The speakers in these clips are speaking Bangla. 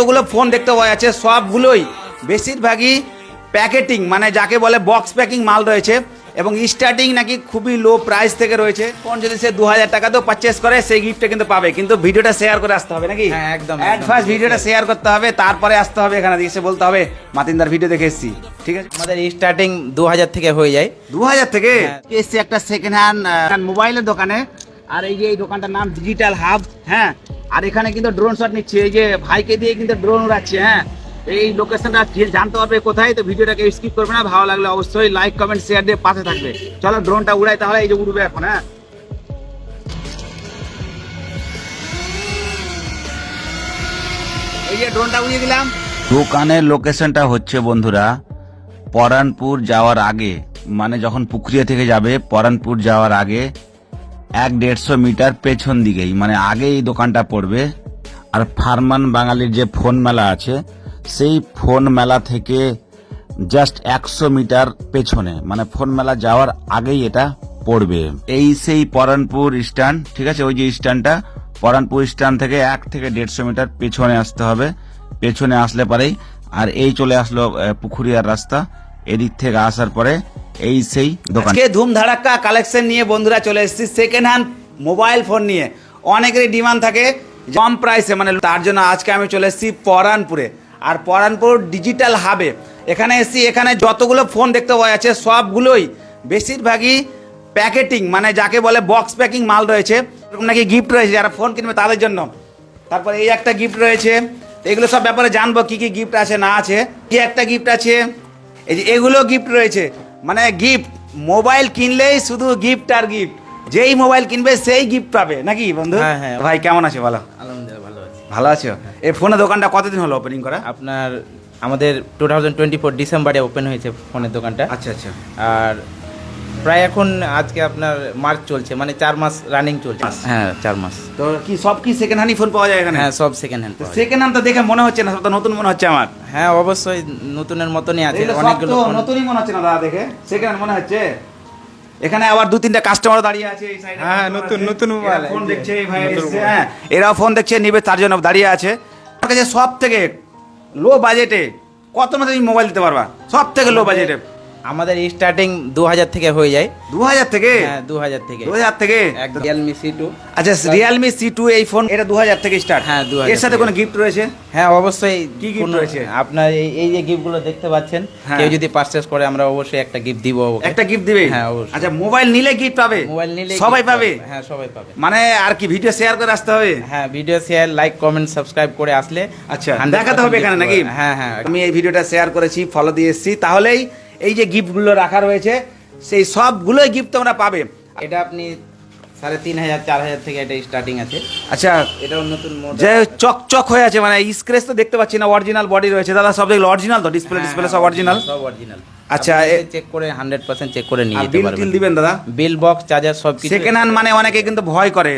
যতগুলো ফোন দেখতে পাওয়া যাচ্ছে সবগুলোই বেশিরভাগই প্যাকেটিং মানে যাকে বলে বক্স প্যাকিং মাল রয়েছে এবং স্টার্টিং নাকি খুবই লো প্রাইস থেকে রয়েছে। ফোন যদি সে দু হাজার টাকা টাকাতেও পারচেস করে সেই গিফটটা কিন্তু পাবে। কিন্তু ভিডিওটা শেয়ার করে আসতে হবে নাকি? হ্যাঁ, একদম। ফার্স্ট ভিডিওটা শেয়ার করতে হবে তারপরে আসতে হবে এখানে এসে বলতে হবে মাতিনদার ভিডিও দেখে এসেছি। ঠিক আছে? আমাদের স্টার্টিং দু হাজার থেকে হয়ে যায়। দু হাজার থেকে? হ্যাঁ। এসছি একটা সেকেন্ড হ্যান্ড মোবাইলের দোকানে? আর এই যে এই দোকানটার নাম ডিজিটাল হাব হ্যাঁ? আর এখানে কিন্তু ড্রোন শট নিচ্ছে। এই যে ভাইকে দিয়ে কিন্তু ড্রোন উড়াচ্ছে হ্যাঁ? এই লোকেশনটা জানতে পারবে কোথায়, তো ভিডিওটাকে স্কিপ করবে না। ভালো লাগলে অবশ্যই লাইক কমেন্ট শেয়ার দিয়ে পাশে থাকবে। চলো ড্রোনটা উড়াই, তাহলে এই যে উড়বে এখন হ্যাঁ? এই যে ড্রোনটা উড়িয়ে দিলাম। দোকানের লোকেশনটা হচ্ছে, বন্ধুরা, পরানপুর যাওয়ার আগে মানে যখন পুকুরিয়া থেকে যাবে, পরানপুর যাওয়ার আগে এক দেড়শো মিটার পেছন দিকেই মানে আগে এই দোকানটা পড়বে। আর ফারমান বাঙালির যে ফোন মেলা আছে সেই ফোন মেলা থেকে জাস্ট একশো মিটার পেছনে মানে ফোন মেলা যাওয়ার আগেই এটা পড়বে। এই সেই পরানপুর স্ট্যান্ড ঠিক আছে? ওই যে স্ট্যান্ডটা পরানপুর স্ট্যান্ড থেকে এক থেকে দেড়শো মিটার পেছনে আসতে হবে। পেছনে আসলে পরেই আর এই চলে আসলো আহ, পুকুরিয়ার রাস্তা। এদিক থেকে আসার পরে এই সেই দোকান। আজকে ধুম ধাড়াক্কা কালেকশন নিয়ে বন্ধুরা চলে এসেছি সেকেন্ড হ্যান্ড মোবাইল ফোন নিয়ে। অনেকেরই ডিমান্ড থাকে, কম প্রাইসে মানে তার জন্য আজকে আমি চলে এসেছি পরানপুরে। আর পরানপুর ডিজিটাল হাবে এখানে এসেছি, এখানে যতগুলো ফোন দেখতে পাওয়া যাচ্ছে, সবগুলোই বেশিরভাগই প্যাকেটিং মানে যাকে বলে বক্স প্যাকিং মাল রয়েছে। এরকম নাকি গিফট রয়েছে, যারা ফোন কিনবে তাদের জন্য। তারপর এই একটা গিফট রয়েছে। এগুলো সব ব্যাপারে জানব কি কি গিফট আছে, না আছে। কি একটা গিফট আছে? এই যে এগুলো গিফট রয়েছে। মানে গিফট মোবাইল কিনলেই শুধু গিফট আর গিফট যেই মোবাইল কিনবে সেই গিফট পাবে। নাকি বন্ধু? হ্যাঁ, হ্যাঁ। ভাই কেমন আছো? ভালো? আলহামদুলিল্লাহ ভালো আছি। ভালো আছো? এই ফোনের দোকানটা কতদিন হলো ওপেনিং করা? আপনার আমাদের টু থাউজেন্ড টোয়েন্টি ফোর ডিসেম্বরে ওপেন হয়েছে ফোনের দোকানটা। আচ্ছা আচ্ছা। আর প্রায় এখন আজকে আপনার মার্চ চলছে মানে চার মাস রানিং চলছে। হ্যাঁ চার মাস। তো কি সব কি সেকেন্ড হ্যান্ডই ফোন পাওয়া যায় এখানে? হ্যাঁ সব সেকেন্ড হ্যান্ড সেকেন্ড হ্যান্ড তো দেখে মনে হচ্ছে না সব তো নতুন মনে হচ্ছে আমার। হ্যাঁ অবশ্যই নতুনের মতনই আছে অনেকগুলো নতুনই মনে হচ্ছে না দাদা দেখে সেকেন্ড হ্যান্ড মনে হচ্ছে। এখানে আবার দু তিনটা কাস্টমার দাঁড়িয়ে আছে এই সাইডে হ্যাঁ, নতুন- নতুন মোবাইল, ফোন দেখছে এই ভাই হ্যাঁ এরাও ফোন দেখছে নিবে তার জন্য দাঁড়িয়ে আছে। আমার কাছে সব থেকে লো বাজেটে কত মধ্যে তুমি মোবাইল দিতে পারবা? সব থেকে লো বাজেটে আমাদের স্টার্টিং দু হাজার থেকে হয়ে যায়। দু হাজার থেকে? হ্যাঁ দু হাজার থেকে। দু হাজার থেকে রিয়েলমি সি টু আচ্ছা রিয়েলমি সি টু এই ফোন এটা দু হাজার থেকে স্টার্ট হ্যাঁ, 2000 এর সাথে কোনো গিফট রয়েছে? হ্যাঁ অবশ্যই কি কোনো- রয়েছে? আপনার এই এই যে গিফটগুলো দেখতে পাচ্ছেন হ্যাঁ। কেউ যদি পারচেস করে আমরা অবশ্যই একটা গিফট দিব একটা গিফট দিবে? হ্যাঁ, অবশ্যই। আচ্ছা মোবাইল নিলে গিফট পাবে? মোবাইল নিলে সবাই পাবে। হ্যাঁ সবাই পাবে। মানে আর কি ভিডিও শেয়ার করে আসতে হবে? হ্যাঁ video share like comment subscribe করে আসলে আচ্ছা দেখাতে হবে এখানে নাকি? হ্যাঁ হ্যাঁ। আমি এই ভিডিওটা শেয়ার করেছি ফলো দিয়ে এসেছি তাহলেই এই যে গিফটগুলো রাখা রয়েছে সেই সবগুলোই গিফট তোমরা পাবে। এটা আপনি সাড়ে তিন হাজার চার হাজার থেকে এটা স্টার্টিং আছে। আচ্ছা এটাও নতুন যে চকচক হয়ে আছে মানে স্ক্রেচ তো দেখতে পাচ্ছি না অরিজিনাল বডি রয়েছে। দাদা সব যেগুলো অরিজিনাল তো? ডিসপ্লে হ্যাঁ, ডিসপ্লে হ্যাঁ, সব অরিজিনাল সব অরিজিনাল আচ্ছা, চেক করে হান্ড্রেড পার্সেন্ট চেক করে নিয়ে বিল টিল দিবেন দাদা? বিল বক্স চার্জার সব কিছু সেকেন্ড হ্যান্ড মানে অনেকে কিন্তু ভয় করে।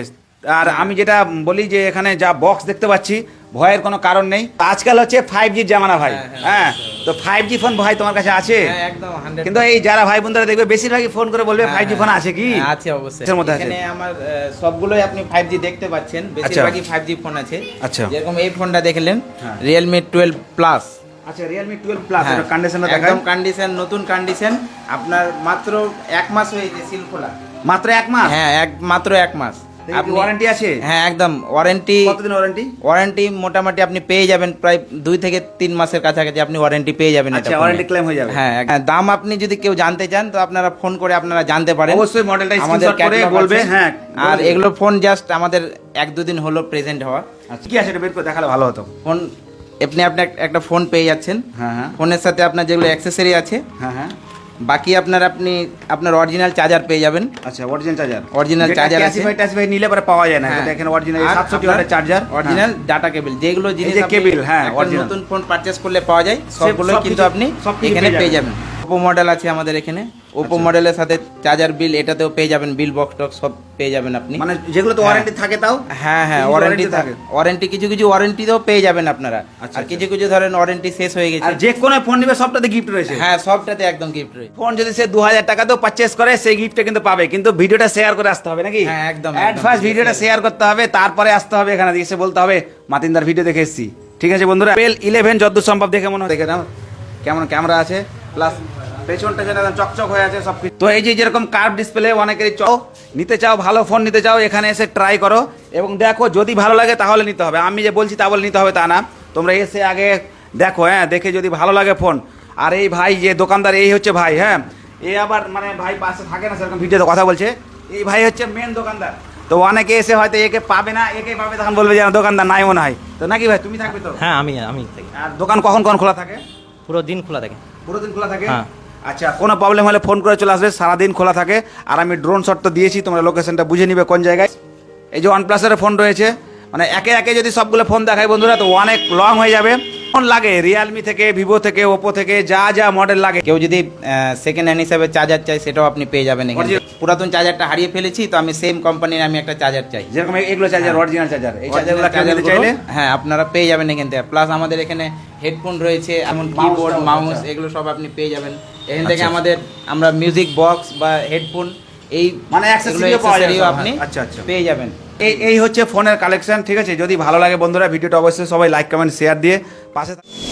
আর আমি যেটা বলি যে এখানে যা বক্স দেখতে পাচ্ছি ভয়ের কোনো কারণ নেই। আজকাল হচ্ছে ফাইভ জির জামানা ভাই। হ্যাঁ, হ্যাঁ, হ্যাঁ তো ফাইভ জি ফোন ভাই তোমার কাছে আছে? হ্যাঁ, একদম কিন্তু এই যারা ভাই বোনরা দেখবে বেশিরভাগই ফোন করে বলবে ফাইভ জি। ফোন আছে কি? আছে অবশ্যই? এখানে আমার সবগুলোই আপনি ফাইভ জি দেখতে পাচ্ছেন। বেশিরভাগই ফাইভ জি ফোন আছে। আচ্ছা। যেরকম এই ফোনটা দেখলেন। Realme 12 প্লাস আচ্ছা রিয়েলমি টুয়েলভ প্লাস কন্ডিশনটা একদম কন্ডিশন নতুন কন্ডিশন আপনার মাত্র এক মাস হয়েছে সিল খোলা। মাত্র এক মাস? হ্যাঁ এক মাত্র এক মাস। আপনি ওয়ারেন্টি আছে? হ্যাঁ একদম। ওয়ারেন্টি কতদিন ওয়ারেন্টি ওয়ারেন্টি মোটামুটি আপনি পেয়ে যাবেন প্রায় দুই থেকে তিন মাসের কাছাকাছি আপনি ওয়ারেন্টি পেয়ে যাবেন আচ্ছা, warranty claim হয়ে যাবে। হ্যাঁ দাম আপনি যদি কেউ জানতে চান তো আপনারা ফোন করে আপনারা জানতে পারেন। অবশ্যই মডেলটা স্ক্রিনশট করে বলবে হ্যাঁ আর এগুলো ফোন জাস্ট আমাদের এক দুদিন হলো প্রেজেন্ট হওয়া। আচ্ছা, কি আছে এটা বের করে দেখালে ভালো হতো? ফোন আপনি আপনি একটা ফোন পেয়ে যাচ্ছেন। হ্যাঁ হ্যাঁ। ফোনের সাথে আপনার যেগুলো অ্যাক্সেসরি আছে হ্যাঁ হ্যাঁ। বাকি আপনার আপনি আপনার অরিজিনাল চার্জার পেয়ে যাবেন। আচ্ছা অরিজিনাল চার্জার অরিজিনাল চার্জার আছে। ক্যাসিফাই ট্যাসিফাই নিলে পরে পাওয়া যায় না দেখেন এখানে অরিজিনাল আর 700 ওয়াটের চার্জার অরিজিনাল ডাটা কেবল যেগুলো জিনিস কেবল হ্যাঁ, নতুন ফোন পারচেজ করলে পাওয়া যায় সবগুলো কিন্তু আপনি এখানে পেয়ে যাবেন। ওপো মডেল আছে আমাদের এখানে। ওপো মডেলের সাথে চার্জার বিল এটাতেও পেয়ে যাবেন বিল বক্স টক্স সব পেয়ে যাবেন আপনি। মানে যেগুলো তো। ওয়ারেন্টি থাকে তাও? হ্যাঁ হ্যাঁ ওয়ারেন্টি থাকে। ওয়ারেন্টি কিছু কিছু ওয়ারেন্টিতেও পেয়ে যাবেন আপনারা। আচ্ছা, আর আচ্ছা। কিছু কিছু ধরেন ওয়ারেন্টি শেষ হয়ে গেছে। আর যে কোনো ফোন নিবে সবটাতে গিফট রয়েছে। হ্যাঁ সবটাতে একদম গিফট রয়েছে। ফোন যদি সে দু হাজার টাকাতেও পারচেস করে সেই গিফটটা কিন্তু পাবে। কিন্তু ভিডিওটা শেয়ার করে আসতে হবে নাকি? হ্যাঁ, একদম। ফার্স্ট ভিডিওটা শেয়ার করতে হবে তারপরে আসতে হবে এখানে। এসে বলতে হবে মাতিনদার ভিডিও দেখে এসেছি। ঠিক আছে বন্ধুরা এল ইলেভেন যদ্দূর সম্ভব দেখে মনে হয়। দেখে নাও। কেমন ক্যামেরা আছে? প্লাস পেছনটা যেন একদম চকচক হয়ে আছে সব কিছু তো এই যে যেরকম কার্ভ ডিসপ্লে অনেকেরই চাও নিতে চাও ভালো ফোন নিতে চাও এখানে এসে ট্রাই করো। এবং দেখো যদি ভালো লাগে তাহলে নিতে হবে। আমি যে বলছি তা বলে নিতে হবে তা না। তোমরা এসে আগে দেখো হ্যাঁ দেখে যদি ভালো লাগে ফোন আর এই ভাই যে দোকানদার এই হচ্ছে ভাই হ্যাঁ। এ আবার মানে ভাই পাশে থাকে না সেরকম ভিডিওতে কথা বলছে। এই ভাই হচ্ছে মেন দোকানদার। তো অনেকে এসে হয়তো একে পাবে না একে পাবে তখন বলবে যে দোকানদার নাই মনে হয়। তো নাকি ভাই তুমি থাকবে তো? হ্যাঁ আমি আমি থাকি। আর দোকান কখন কখন খোলা থাকে? পুরো দিন খোলা থাকে। পুরো দিন খোলা থাকে? হ্যাঁ। আচ্ছা কোনো প্রবলেম হলে ফোন করে চলে আসবে সারাদিন খোলা থাকে। আর আমি ড্রোন শট তো দিয়েছি তোমরা লোকেশনটা বুঝে নিবে কোন জায়গায়। এই যে ওয়ান প্লাসের ফোন রয়েছে মানে একে একে যদি সবগুলো ফোন দেখায় বন্ধুরা তো অনেক লং হয়ে যাবে। লাগে রিয়েলমি থেকে ভিভো থেকে ওপো থেকে যা যা মডেল লাগে। কেউ যদি সেকেন্ড হ্যান্ড হিসাবে চার্জার চাই সেটাও আপনি পেয়ে যাবেন পুরাতন চার্জারটা হারিয়ে ফেলেছি তো আমি সেম কোম্পানির আমি একটা চার্জার চাই। যেরকম এগুলো চার্জার অরিজিনাল চার্জার এই চার্জারগুলো charger চাইলে? হ্যাঁ আপনারা পেয়ে যাবেন এখান থেকে। প্লাস আমাদের এখানে হেডফোন রয়েছে এমন কিবোর্ড মাউস। এগুলো সব আপনি পেয়ে যাবেন। এখান থেকে আচ্ছা। আমাদের আমরা মিউজিক বক্স বা হেডফোন এই মানে আপনি আচ্ছা, আচ্ছা। পেয়ে যাবেন। এই এই হচ্ছে ফোনের কালেকশন ঠিক আছে? যদি ভালো লাগে বন্ধুরা ভিডিওটা অবশ্যই সবাই লাইক কমেন্ট শেয়ার দিয়ে পাশে থাক-